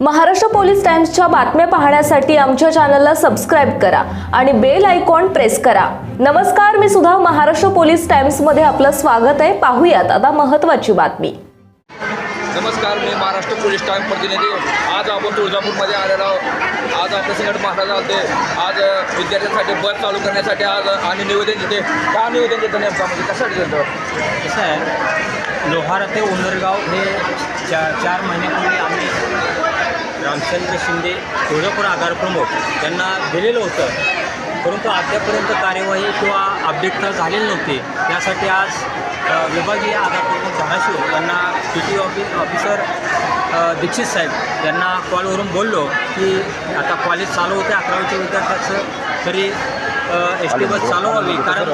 Maharashtra police टाइम्सच्या बातम्या पाहण्यासाठी आमच्या चॅनलला सबस्क्राईब करा आणि बेल आयकॉन प्रेस करा. नमस्कार मी सुद्धा महाराष्ट्र पोलीस टाइम्समध्ये आपलं स्वागत आहे. पाहूयात आता महत्त्वाची बातमी. नमस्कार मी महाराष्ट्र पोलीस टाइम प्रतिनिधी. आज आपण तुळजापूरमध्ये आलेलो आहोत. आज आपल्या संकट महाराज आलते. आज विद्यार्थ्यांसाठी बस चालू करण्यासाठी आज आणि निवेदन देते. का निवेदन देतं नेमका म्हणजे कशासाठी देतं? कसं आहे लोहारा ते उंदरगाव हे चा चार महिन्यापूर्वी आम्ही रामचंद्र शिंदे तुळजापूर आगार प्रमुख त्यांना दिलेलं होतं. परंतु अद्यापर्यंत कार्यवाही किंवा अपडेट तर झालेली नव्हती. त्यासाठी आज विभागीय आगार प्रमुख धाराशिव यांना P T office officer Dikshit साहेब यांना कॉलवरून बोललो की आता कॉलेज चालू होते अकरावीच्या विद्यार्थ्याचं तरी एस टी बस चालू व्हावी. कारण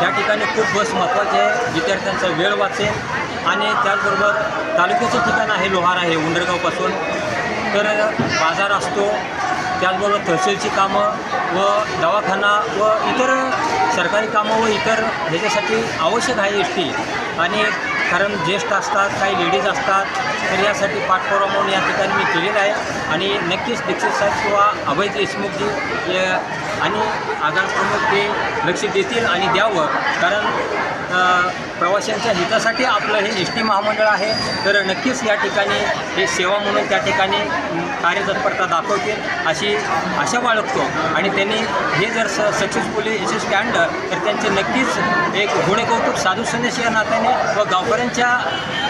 त्या ठिकाणी खूप बस महत्त्वाची आहे. विद्यार्थ्यांचा वेळ वाचेल. आणि त्याचबरोबर तालुक्याचं ठिकाण आहे लोहार आहे उंडरगावपासून तर बाजार असतो. त्याचबरोबर तहसीलची कामं व दवाखाना व इतर सरकारी कामं व इतर ह्याच्यासाठी आवश्यक आहे एस टी आणि कारण ज्येष्ठ असतात काही लेडीज असतात तर यासाठी पाठपुरावा म्हणून या ठिकाणी मी केलेला आहे. आणि नक्कीच दीक्षित साहेब किंवा अभय देशमुखजी आणि आगार प्रमुख ते लक्ष देतील आणि द्यावं. कारण प्रवाशांच्या हितासाठी आपलं हे एस टी महामंडळ आहे. तर नक्कीच या ठिकाणी हे सेवा म्हणून त्या ठिकाणी कार्यतत्परता दाखवतील अशी आशा बाळगतो. आणि त्यांनी हे जर स सक्सेसफुली यशस्वी आणलं तर त्यांचे नक्कीच एक गुणे कौतुक साधू संदेश या नात्याने व गावकऱ्यांच्या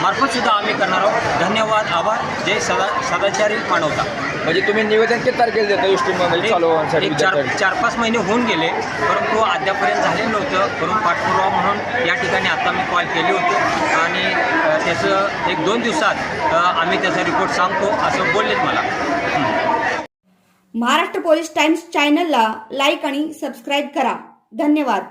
मार्फतसुद्धा आम्ही करणार आहोत. धन्यवाद आभार. जय सदा सदाचारी मानवता. म्हणजे तुम्ही निवेदन किती तारखेला देता? एस टी चालू होण्यासाठी एक चार? चार पाच महिने होऊन गेले परंतु अद्यापर्यंत झालेलं नव्हतं. करून पाठपुरावा म्हणून या ठिकाणी आता मी कॉल केली होती. आणि अ, त्याचं एक दोन दिवसात अ, आम्ही त्याचा रिपोर्ट सांगतो असं बोललेत मला. महाराष्ट्र पोलीस टाइम्स चॅनलला लाईक आणि सबस्क्राईब करा. धन्यवाद.